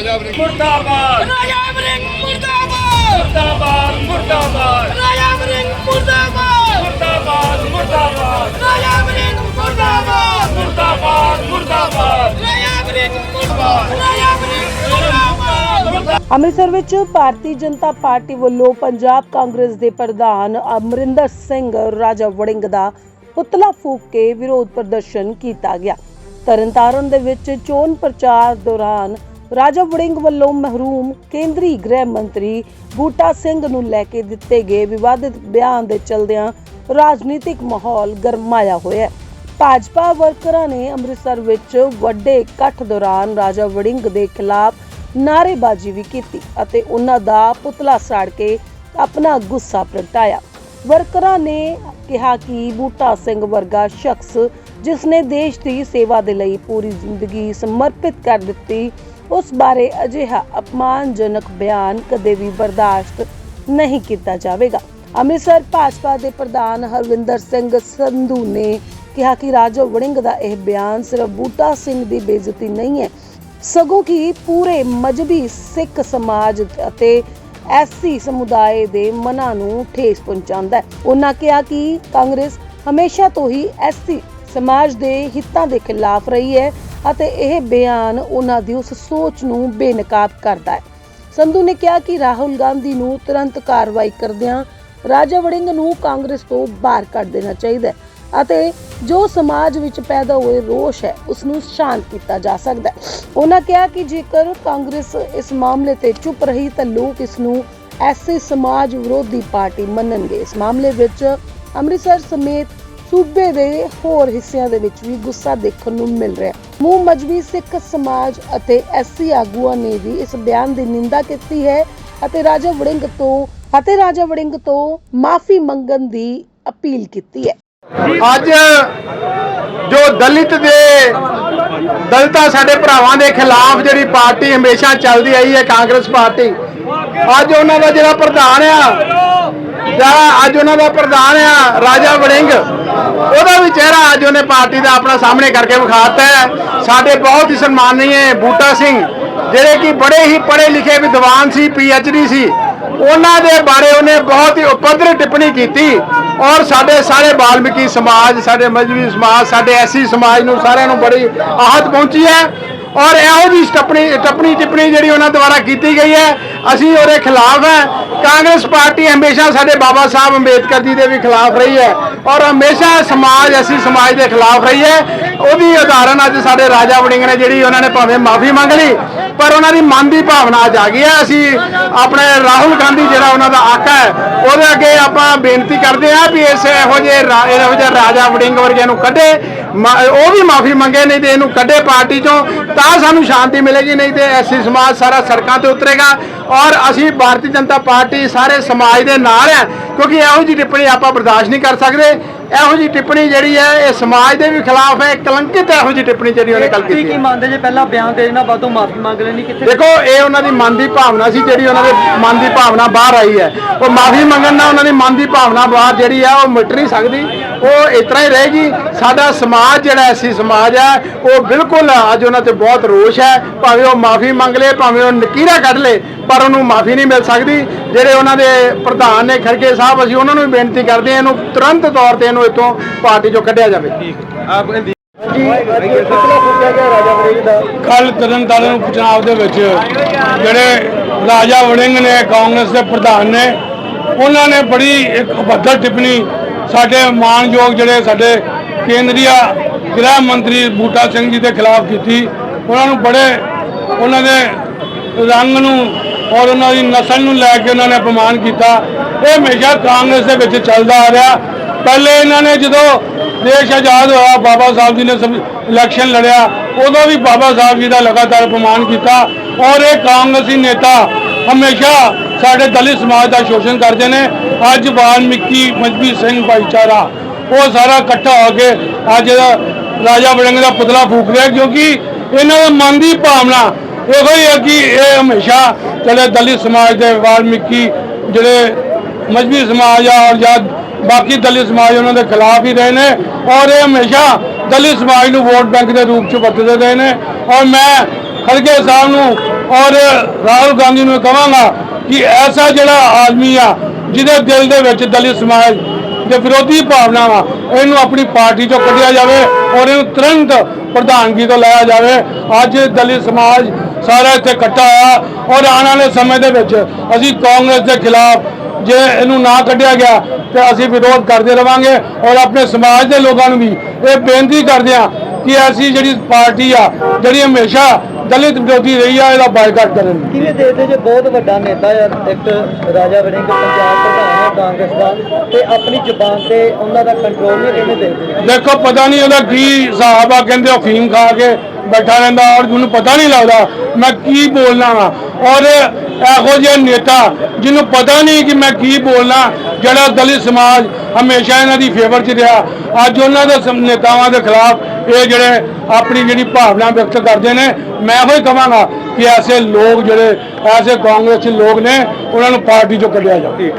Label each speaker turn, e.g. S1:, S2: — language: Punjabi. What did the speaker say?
S1: ਰਾਜਾ ਵਰਿੰਗ
S2: ਮੁਰਦਾਬਾਦ।
S3: ਰਾਜਾ ਵਰਿੰਗ ਮੁਰਦਾਬਾਦ।
S2: ਮੁਰਦਾਬਾਦ ਮੁਰਦਾਬਾਦ।
S3: ਰਾਜਾ ਵਰਿੰਗ ਮੁਰਦਾਬਾਦ।
S2: ਮੁਰਦਾਬਾਦ ਮੁਰਦਾਬਾਦ।
S3: ਰਾਜਾ ਵਰਿੰਗ ਮੁਰਦਾਬਾਦ।
S2: ਮੁਰਦਾਬਾਦ ਮੁਰਦਾਬਾਦ।
S3: ਰਾਜਾ ਵਰਿੰਗ ਮੁਰਦਾਬਾਦ। ਰਾਜਾ ਵਰਿੰਗ ਮੁਰਦਾਬਾਦ।
S4: ਅੰਮ੍ਰਿਤਸਰ ਵਿੱਚ ਭਾਰਤੀ ਜਨਤਾ ਪਾਰਟੀ ਵੱਲੋਂ ਪੰਜਾਬ ਕਾਂਗਰਸ ਦੇ ਪ੍ਰਧਾਨ ਅਮਰਿੰਦਰ ਸਿੰਘ ਰਾਜਾ ਵੜਿੰਗ ਦਾ ਪੁਤਲਾ ਫੂਕ ਕੇ ਵਿਰੋਧ ਪ੍ਰਦਰਸ਼ਨ ਕੀਤਾ ਗਿਆ। ਤਰਨਤਾਰਨ ਦੇ ਵਿੱਚ ਚੋਣ ਪ੍ਰਚਾਰ ਦੌਰਾਨ ਰਾਜਾ ਵੜਿੰਗ ਵੱਲੋਂ ਮਹਿਰੂਮ ਕੇਂਦਰੀ ਗ੍ਰਹਿ ਮੰਤਰੀ ਬੂਟਾ ਸਿੰਘ ਨੂੰ ਲੈ ਕੇ ਦਿੱਤੇ ਗਏ ਵਿਵਾਦਿਤ ਬਿਆਨ ਦੇ ਚਲਦਿਆਂ ਰਾਜਨੀਤਿਕ ਮਾਹੌਲ ਗਰਮਾਇਆ ਹੋਇਆ ਹੈ। ਭਾਜਪਾ ਵਰਕਰਾਂ ਨੇ ਅੰਮ੍ਰਿਤਸਰ ਵਿੱਚ ਵੱਡੇ ਇਕੱਠ ਦੌਰਾਨ ਰਾਜਾ ਵੜਿੰਗ ਦੇ ਖਿਲਾਫ ਨਾਅਰੇਬਾਜ਼ੀ ਵੀ ਕੀਤੀ ਅਤੇ ਉਹਨਾਂ ਦਾ ਪੁਤਲਾ ਸਾੜ ਕੇ ਆਪਣਾ ਗੁੱਸਾ ਪ੍ਰਗਟਾਇਆ। ਵਰਕਰਾਂ ਨੇ ਕਿਹਾ ਕਿ ਬੂਟਾ ਸਿੰਘ ਵਰਗਾ ਸ਼ਖਸ ਜਿਸ ਨੇ ਦੇਸ਼ ਦੀ ਸੇਵਾ ਦੇ ਲਈ ਪੂਰੀ ਜ਼ਿੰਦਗੀ ਸਮਰਪਿਤ ਕਰ ਦਿੱਤੀ, ਉਸ ਬਾਰੇ ਅਜਿਹਾ ਅਪਮਾਨਜਨਕ ਬਿਆਨ ਕਦੇ ਵੀ ਬਰਦਾਸ਼ਤ ਨਹੀਂ ਕੀਤਾ ਜਾਵੇਗਾ। ਅੰਮ੍ਰਿਤਸਰ ਭਾਜਪਾ ਦੇ ਪ੍ਰਧਾਨ ਹਰਵਿੰਦਰ ਸਿੰਘ ਸੰਧੂ ਨੇ ਕਿਹਾ ਕਿ ਰਾਜਾ ਵੜਿੰਗ ਦਾ ਇਹ ਬਿਆਨ ਸਿਰਫ ਬੂਟਾ ਸਿੰਘ ਦੀ ਬੇਇੱਜ਼ਤੀ ਨਹੀਂ ਹੈ, ਸਗੋਂ ਕਿ ਪੂਰੇ ਮਜਬੀ ਸਿੱਖ ਸਮਾਜ ਅਤੇ ਐਸਸੀ ਸਮੁਦਾਇ ਦੇ ਮਨਾਂ ਨੂੰ ਠੇਸ ਪਹੁੰਚਾਉਂਦਾ ਹੈ। ਉਹਨਾਂ ਕਿਹਾ ਕਿ ਕਾਂਗਰਸ ਹਮੇਸ਼ਾ ਤੋਂ ਹੀ ਐਸਸੀ ਸਮਾਜ ਦੇ ਹਿੱਤਾਂ ਦੇ ਖਿਲਾਫ ਰਹੀ ਹੈ ਅਤੇ ਇਹ ਬਿਆਨ ਉਹਨਾਂ ਦੀ ਉਸ ਸੋਚ ਨੂੰ ਬੇਨਕਾਬ ਕਰਦਾ ਹੈ। ਸੰਧੂ ਨੇ ਕਿਹਾ ਕਿ ਰਾਹੁਲ ਗਾਂਧੀ ਨੂੰ ਤੁਰੰਤ ਕਾਰਵਾਈ ਕਰਦਿਆਂ ਰਾਜਾ ਵੜਿੰਗ ਨੂੰ ਕਾਂਗਰਸ ਤੋਂ ਬਾਹਰ ਕੱਢ ਦੇਣਾ ਚਾਹੀਦਾ ਹੈ ਅਤੇ ਜੋ ਸਮਾਜ ਵਿੱਚ ਪੈਦਾ ਹੋਏ ਰੋਸ਼ ਹੈ, ਉਸ ਨੂੰ ਸ਼ਾਂਤ ਕੀਤਾ ਜਾ ਸਕਦਾ ਹੈ। ਉਹਨਾਂ ਕਿਹਾ ਕਿ ਜੇਕਰ ਕਾਂਗਰਸ ਇਸ ਮਾਮਲੇ ਤੇ ਚੁੱਪ ਰਹੀ ਤਾਂ ਲੋਕ ਇਸ ਨੂੰ ਐਸੇ ਸਮਾਜ ਵਿਰੋਧੀ ਪਾਰਟੀ ਮੰਨਣਗੇ। ਇਸ ਮਾਮਲੇ ਵਿੱਚ ਅੰਮ੍ਰਿਤਸਰ ਸਮੇਤ ਸੂਬੇ ਦੇ ਹੋਰ ਹਿੱਸਿਆਂ ਦੇ ਵਿੱਚ ਵੀ ਗੁੱਸਾ ਦੇਖਣ ਨੂੰ ਮਿਲ ਰਿਹਾ। ਹੈ ਮੂੰਹ ਮਜਬੀ ਸਿੱਖ ਸਮਾਜ ਅਤੇ ਐਸਸੀ ਆਗੂਆਂ ਨੇ ਵੀ ਇਸ ਬਿਆਨ ਦੀ ਨਿੰਦਾ ਕੀਤੀ ਹੈ ਅਤੇ ਰਾਜਾ ਵੜਿੰਗ ਤੋਂ ਅਤੇ ਰਾਜਾ ਵੜਿੰਗ ਤੋਂ ਮਾਫੀ ਮੰਗਣ ਦੀ ਅਪੀਲ ਕੀਤੀ ਹੈ।
S5: ਅੱਜ ਜੋ ਦਲਿਤ ਦੇ ਦਲਿਤਾਂ ਸਾਡੇ ਭਰਾਵਾਂ ਦੇ ਖਿਲਾਫ ਜਿਹੜੀ ਪਾਰਟੀ ਹਮੇਸ਼ਾ ਚੱਲਦੀ ਆਈ ਹੈ ਕਾਂਗਰਸ ਪਾਰਟੀ, ਅੱਜ ਉਹਨਾਂ ਦਾ ਜਿਹੜਾ ਪ੍ਰਧਾਨ ਆ ਜਿਹੜਾ ਅੱਜ ਉਹਨਾਂ ਦਾ ਪ੍ਰਧਾਨ ਆ ਰਾਜਾ ਵੜਿੰਗ ਉਹਦਾ ਵੀ ਚਿਹਰਾ ਅੱਜ ਉਹਨੇ ਪਾਰਟੀ ਦਾ ਆਪਣਾ ਸਾਹਮਣੇ ਕਰਕੇ ਵਿਖਾਤਾ ਹੈ। ਸਾਡੇ ਬਹੁਤ ਹੀ ਸਨਮਾਨਨੀय ਬੂਟਾ ਸਿੰਘ, ਜਿਹੜੇ ਕਿ ਬੜੇ ਹੀ ਪੜ੍ਹੇ ਲਿਖੇ ਵਿਦਵਾਨ ਸੀ ਪੀ ਐਚ ਡੀ ਸੀ। ਉਹਨਾਂ ਦੇ ਬਾਰੇ ਉਹਨੇ ਬਹੁਤ ਹੀ ਉਪਦਰ ਟਿੱਪਣੀ ਕੀਤੀ ਔਰ ਸਾਡੇ ਸਾਰੇ ਬਾਲਮਿਕੀ ਸਮਾਜ, ਸਾਡੇ ਮਜਬੀ ਸਮਾਜ, ਸਾਡੇ ਐਸੀ ਸਮਾਜ ਨੂੰ ਸਾਰਿਆਂ ਨੂੰ ਬੜੀ ਆਹਤ ਪਹੁੰਚੀ ਹੈ। ਔਰ ਇਹੋ ਜੀ ਟੱਪਣੀ ਟੱਪਣੀ ਟਿੱਪਣੀ ਜਿਹੜੀ ਉਹਨਾਂ ਦੁਆਰਾ ਕੀਤੀ ਗਈ ਹੈ, ਅਸੀਂ ਉਹਦੇ ਖਿਲਾਫ ਹੈ। ਕਾਂਗਰਸ ਪਾਰਟੀ ਹਮੇਸ਼ਾ ਸਾਡੇ ਬਾਬਾ ਸਾਹਿਬ ਅੰਬੇਦਕਰ ਜੀ ਦੇ ਵੀ ਖਿਲਾਫ ਰਹੀ ਹੈ ਔਰ ਹਮੇਸ਼ਾ ਸਮਾਜ, ਅਸੀਂ ਸਮਾਜ ਦੇ ਖਿਲਾਫ ਰਹੀ ਹੈ। ਉਹਦੀ ਉਦਾਹਰਣ ਅੱਜ ਸਾਡੇ ਰਾਜਾ ਵੜਿੰਗ ਨੇ ਜਿਹੜੀ ਉਹਨਾਂ ਨੇ ਭਾਵੇਂ ਮਾਫੀ ਮੰਗ ਲਈ, ਪਰ ਉਹਨਾਂ ਦੀ ਮਨ ਦੀ ਭਾਵਨਾ ਅੱਜ ਆ ਗਈ ਹੈ। ਅਸੀਂ ਆਪਣੇ ਰਾਹੁਲ ਗਾਂਧੀ ਜਿਹੜਾ ਉਹਨਾਂ ਦਾ ਆਕਾ ਹੈ, ਉਹਦੇ ਅੱਗੇ ਆਪਾਂ ਬੇਨਤੀ ਕਰਦੇ ਹਾਂ ਵੀ ਇਸ ਇਹੋ ਜਿਹੇ ਰਾ- ਇਹੋ ਜਿਹੇ ਰਾਜਾ ਵੜਿੰਗ ਵਰਗਿਆਂ ਨੂੰ ਕੱਢੇ। ਉਹ ਵੀ ਮਾਫੀ ਮੰਗੇ ਨਹੀਂ ਤੇ ਇਹਨੂੰ ਕੱਢੇ ਪਾਰਟੀ ਚੋਂ ਤਾਂ ਸਾਨੂੰ ਸ਼ਾਂਤੀ ਮਿਲੇਗੀ ਨਹੀਂ ਤੇ ਐਸੀ ਸਮਾਜ ਸਾਰਾ ਸੜਕਾਂ ਤੇ ਉਤਰੇਗਾ। ਔਰ ਅਸੀਂ ਭਾਰਤੀ ਜਨਤਾ ਪਾਰਟੀ ਸਾਰੇ ਸਮਾਜ ਦੇ ਨਾਲ ਹੈ ਕਿਉਂਕਿ ਇਹੋ ਜਿਹੀ ਟਿੱਪਣੀ ਆਪਾਂ ਬਰਦਾਸ਼ਤ ਨਹੀਂ ਕਰ ਸਕਦੇ। ਇਹੋ ਜਿਹੀ ਟਿੱਪਣੀ ਜਿਹੜੀ ਹੈ ਇਹ ਸਮਾਜ ਦੇ ਵੀ ਖਿਲਾਫ ਹੈ ਕਲੰਕਿਤ ਇਹੋ ਜਿਹੀ ਟਿੱਪਣੀ ਜਿਹੜੀ ਉਹਨੇ ਕੱਲ ਕੀਤੀ
S6: ਕੀ
S5: ਹੈ।
S6: ਮੰਨਦੇ ਜੇ ਪਹਿਲਾਂ ਬਿਆਨ ਦੇ ਦੇਣਾ ਬਾਅਦੋਂ ਮਾਫੀ ਮੰਗ ਲੈਣੀ ਕਿੱਥੇ
S5: ਦੇਖੋ ਇਹ ਉਹਨਾਂ ਦੀ ਮਨ ਦੀ ਭਾਵਨਾ ਸੀ ਜਿਹੜੀ ਉਹਨਾਂ ਦੇ ਮਨ ਦੀ ਭਾਵਨਾ ਬਾਹਰ ਆਈ ਹੈ। ਉਹ ਮਾਫੀ ਮੰਗਣ ਨਾਲ ਉਹਨਾਂ ਦੀ ਮਨ ਦੀ ਭਾਵਨਾ ਬਾਹਰ ਜਿਹੜੀ ਆ ਉਹ ਮਿਟ ਨਹੀਂ ਸਕਦੀ। ਉਹ ਇਸ ਤਰ੍ਹਾਂ ਹੀ ਰਹੇਗੀ ਸਾਡਾ ਸਮਾਜ ਜਿਹੜਾ ਐਸੀ ਸਮਾਜ ਹੈ ਉਹ ਬਿਲਕੁਲ ਅੱਜ ਉਹਨਾਂ ਤੇ ਬਹੁਤ ਰੋਸ਼ ਹੈ। ਭਾਵੇਂ ਉਹ ਮਾਫੀ ਮੰਗ ਲੇ ਭਾਵੇਂ ਉਹ ਨਕੀਰਾ ਕੱਢ ਲੇ ਪਰ ਉਹਨੂੰ ਮਾਫੀ ਨਹੀਂ ਮਿਲ ਸਕਦੀ। ਜਿਹੜੇ ਉਹਨਾਂ ਦੇ ਪ੍ਰਧਾਨ ਨੇ ਖਰਗੇ ਸਾਹਿਬ ਅਸੀਂ ਉਹਨਾਂ ਨੂੰ ਵੀ ਬੇਨਤੀ ਕਰਦੇ ਹਾਂ ਇਹਨੂੰ ਤੁਰੰਤ ਤੌਰ ਤੇ ਇਹਨੂੰ ਇੱਥੋਂ ਪਾਰਟੀ ਚੋਂ ਕੱਢਿਆ ਜਾਵੇ।
S7: ਕੱਲ ਤਰਨਤਾਰਨ ਉਪਚੁਣਾਵ ਦੇ ਵਿੱਚ ਜਿਹੜੇ ਰਾਜਾ ਵੜਿੰਗ ਨੇ ਕਾਂਗਰਸ ਦੇ ਪ੍ਰਧਾਨ ਨੇ ਉਹਨਾਂ ਨੇ ਬੜੀ ਇੱਕ ਭੱਦਰ ਟਿੱਪਣੀ ਸਾਡੇ ਮਾਨਯੋਗ ਜਿਹੜੇ ਸਾਡੇ ਕੇਂਦਰੀਆ ਗ੍ਰਹਿ ਮੰਤਰੀ ਬੂਟਾ ਸਿੰਘ ਜੀ ਦੇ ਖਿਲਾਫ ਕੀਤੀ। ਉਹਨਾਂ ਨੂੰ ਬੜੇ, ਉਹਨਾਂ ਦੇ ਰੰਗ ਨੂੰ ਔਰ ਉਹਨਾਂ ਦੀ ਨਸਲ ਨੂੰ ਲੈ ਕੇ ਉਹਨਾਂ ਨੇ ਅਪਮਾਨ ਕੀਤਾ। ਇਹ ਹਮੇਸ਼ਾ ਕਾਂਗਰਸ ਦੇ ਵਿੱਚ ਚੱਲਦਾ ਆ ਰਿਹਾ। ਪਹਿਲੇ ਇਹਨਾਂ ਨੇ ਜਦੋਂ ਦੇਸ਼ ਆਜ਼ਾਦ ਹੋਇਆ, ਬਾਬਾ ਸਾਹਿਬ ਜੀ ਨੇ ਇਲੈਕਸ਼ਨ ਲੜਿਆ, ਉਦੋਂ ਵੀ ਬਾਬਾ ਸਾਹਿਬ ਜੀ ਦਾ ਲਗਾਤਾਰ ਅਪਮਾਨ ਕੀਤਾ। ਔਰ ਇਹ ਕਾਂਗਰਸੀ ਨੇਤਾ ਹਮੇਸ਼ਾ ਸਾਡੇ ਦਲਿਤ ਸਮਾਜ ਦਾ ਸ਼ੋਸ਼ਣ ਕਰਦੇ ਨੇ। ਅੱਜ ਵਾਲਮੀਕੀ ਮਜਬੀ ਸਿੰਘ ਭਾਈਚਾਰਾ, ਉਹ ਸਾਰਾ ਇਕੱਠਾ ਹੋ ਕੇ ਅੱਜ ਰਾਜਾ ਵੜਿੰਗ ਦਾ ਪੁਤਲਾ ਫੂਕ ਰਿਹਾ ਕਿਉਂਕਿ ਇਹਨਾਂ ਦੇ ਮਨ ਦੀ ਭਾਵਨਾ ਇਹੋ ਹੀ ਹੈ ਕਿ ਇਹ ਹਮੇਸ਼ਾ ਜਿਹੜੇ ਦਲਿਤ ਸਮਾਜ ਦੇ ਵਾਲਮੀਕੀ ਜਿਹੜੇ ਮਜਬੀ ਸਮਾਜ ਆ ਔਰ ਜਾਂ ਬਾਕੀ ਦਲਿਤ ਸਮਾਜ ਉਹਨਾਂ ਦੇ ਖਿਲਾਫ ਹੀ ਰਹੇ ਨੇ ਔਰ ਇਹ ਹਮੇਸ਼ਾ ਦਲਿਤ ਸਮਾਜ ਨੂੰ ਵੋਟ ਬੈਂਕ ਦੇ ਰੂਪ ਚ ਵਰਤਦੇ ਰਹੇ ਨੇ। ਔਰ ਮੈਂ ਖੜਗੇ ਸਾਹਿਬ ਨੂੰ ਔਰ ਰਾਹੁਲ ਗਾਂਧੀ ਨੂੰ ਕਹਾਂਗਾ ਕਿ ਐਸਾ ਜਿਹੜਾ ਆਦਮੀ ਆ, ਜਿਹਦੇ ਦਿਲ ਦੇ ਵਿੱਚ ਦਲਿਤ ਸਮਾਜ ਦੇ ਵਿਰੋਧੀ ਭਾਵਨਾਵਾਂ, ਇਹਨੂੰ ਆਪਣੀ ਪਾਰਟੀ ਤੋਂ ਕੱਢਿਆ ਜਾਵੇ ਔਰ ਇਹਨੂੰ ਤੁਰੰਤ ਪ੍ਰਧਾਨਗੀ ਤੋਂ ਲਾਇਆ ਜਾਵੇ। ਅੱਜ ਦਲਿਤ ਸਮਾਜ ਸਾਰਾ ਇੱਥੇ ਇਕੱਠਾ ਹੋਇਆ ਔਰ ਆਉਣ ਵਾਲੇ ਸਮੇਂ ਦੇ ਵਿੱਚ ਅਸੀਂ ਕਾਂਗਰਸ ਦੇ ਖਿਲਾਫ ਜੇ ਇਹਨੂੰ ਨਾ ਕੱਢਿਆ ਗਿਆ, ਤੇ ਅਸੀਂ ਵਿਰੋਧ ਕਰਦੇ ਰਵਾਂਗੇ ਔਰ ਆਪਣੇ ਸਮਾਜ ਦੇ ਲੋਕਾਂ ਨੂੰ ਵੀ ਇਹ ਬੇਨਤੀ ਕਰਦੇ ਆ ਕਿ ਐਸੀ ਜਿਹੜੀ ਪਾਰਟੀ ਆ, ਜਿਹੜੀ ਹਮੇਸ਼ਾ ਦਲਿਤ ਵਿਰੋਧੀ ਰਹੀ ਆ, ਇਹਦਾ ਬਾਈਕਾਟ ਕਰਨ।
S6: ਕਿਵੇਂ ਦੇਖਦੇ ਜੇ ਬਹੁਤ ਵੱਡਾ ਨੇਤਾ ਆ, ਇੱਕ ਰਾਜਾ ਵੜਿੰਗ, ਪੰਜਾਬ ਪ੍ਰਧਾਨ ਹੈ ਕਾਂਗਰਸ ਦਾ ਤੇ ਆਪਣੀ ਜ਼ੁਬਾਨ ਤੇ ਉਹਨਾਂ ਦਾ ਕੰਟਰੋਲ ਨਹੀਂ ਕਿਵੇਂ ਦੇਖਦੇ
S7: ਦੇਖੋ ਪਤਾ ਨਹੀਂ ਉਹਦਾ ਕੀ ਹਿਸਾਬ ਆ ਕਹਿੰਦੇ ਅਫੀਮ ਖਾ ਕੇ ਬੈਠਾ ਰਹਿੰਦਾ ਔਰ ਮੈਨੂੰ ਪਤਾ ਨਹੀਂ ਲੱਗਦਾ ਮੈਂ ਕੀ ਬੋਲਣਾ ਵਾ। ਔਰ ਇਹੋ ਜਿਹੇ ਨੇਤਾ ਜਿਹਨੂੰ ਪਤਾ ਨਹੀਂ ਕਿ ਮੈਂ ਕੀ ਬੋਲਣਾ ਜਿਹੜਾ ਦਲਿਤ ਸਮਾਜ ਹਮੇਸ਼ਾ ਇਹਨਾਂ ਦੀ ਫੇਵਰ 'ਚ ਰਿਹਾ। ਅੱਜ ਉਹਨਾਂ ਦੇ ਨੇਤਾਵਾਂ ਦੇ ਖਿਲਾਫ ਇਹ ਜਿਹੜੇ ਆਪਣੀ ਜਿਹੜੀ ਭਾਵਨਾ ਵਿਅਕਤ ਕਰਦੇ ਨੇ ਮੈਂ ਇਹੋ ਹੀ ਕਹਾਂਗਾ ਕਿ ਐਸੇ ਲੋਕ ਜਿਹੜੇ ਐਸੇ ਕਾਂਗਰਸੀ ਲੋਕ ਨੇ ਉਹਨਾਂ ਨੂੰ ਪਾਰਟੀ 'ਚੋਂ ਕੱਢਿਆ ਜਾਵੇ।